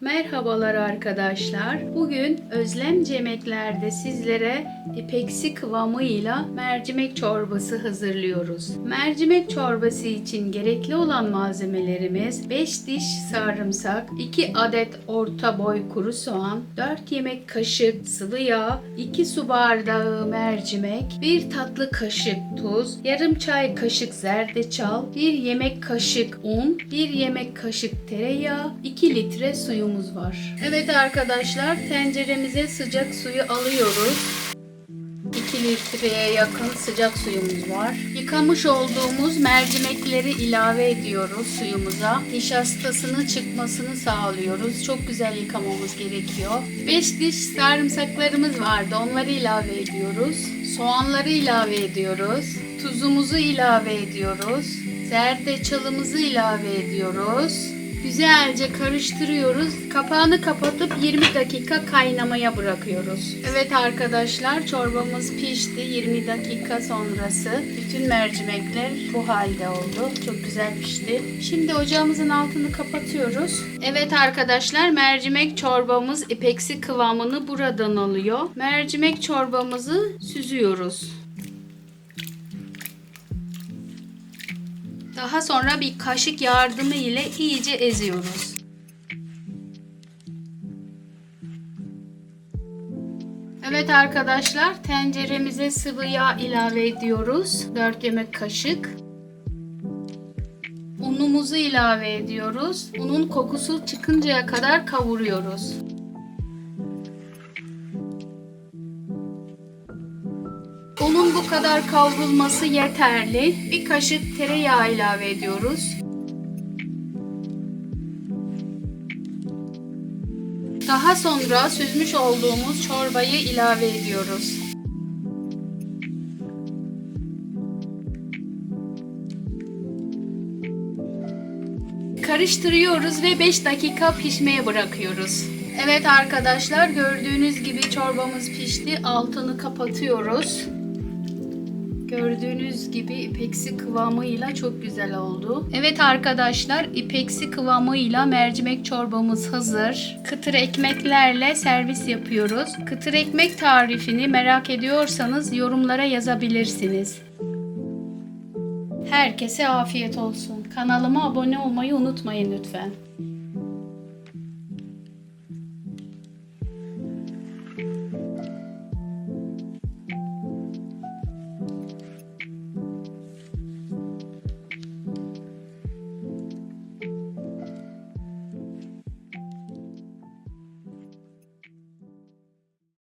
Merhabalar arkadaşlar. Bugün Özlem Yemekler'de sizlere ipeksi kıvamıyla mercimek çorbası hazırlıyoruz. Mercimek çorbası için gerekli olan malzemelerimiz 5 diş sarımsak, 2 adet orta boy kuru soğan, 4 yemek kaşık sıvı yağ, 2 su bardağı mercimek, 1 tatlı kaşık tuz, yarım çay kaşık zerdeçal, 1 yemek kaşık un, 1 yemek kaşık tereyağı, 2 litre suyumuz var. Evet arkadaşlar tenceremize sıcak suyu alıyoruz. 2 litreye yakın sıcak suyumuz var. Yıkamış olduğumuz mercimekleri ilave ediyoruz suyumuza. Nişastasının çıkmasını sağlıyoruz. Çok güzel yıkamamız gerekiyor. 5 diş sarımsaklarımız vardı. Onları ilave ediyoruz. Soğanları ilave ediyoruz. Tuzumuzu ilave ediyoruz. Zerdeçalımızı ilave ediyoruz. Güzelce karıştırıyoruz. Kapağını kapatıp 20 dakika kaynamaya bırakıyoruz. Evet arkadaşlar çorbamız pişti. 20 dakika sonrası bütün mercimekler bu halde oldu. Çok güzel pişti. Şimdi ocağımızın altını kapatıyoruz. Evet arkadaşlar mercimek çorbamız ipeksi kıvamını buradan alıyor. Mercimek çorbamızı süzüyoruz. Daha sonra bir kaşık yardımı ile iyice eziyoruz. Evet arkadaşlar tenceremize sıvı yağ ilave ediyoruz. 4 yemek kaşık. Unumuzu ilave ediyoruz. Unun kokusu çıkıncaya kadar kavuruyoruz. Unun bu kadar kavrulması yeterli. Bir kaşık tereyağı ilave ediyoruz. Daha sonra süzmüş olduğumuz çorbayı ilave ediyoruz. Karıştırıyoruz ve 5 dakika pişmeye bırakıyoruz. Evet arkadaşlar gördüğünüz gibi çorbamız pişti. Altını kapatıyoruz. Gördüğünüz gibi ipeksi kıvamıyla çok güzel oldu. Evet arkadaşlar ipeksi kıvamıyla mercimek çorbamız hazır. Kıtır ekmeklerle servis yapıyoruz. Kıtır ekmek tarifini merak ediyorsanız yorumlara yazabilirsiniz. Herkese afiyet olsun. Kanalıma abone olmayı unutmayın lütfen.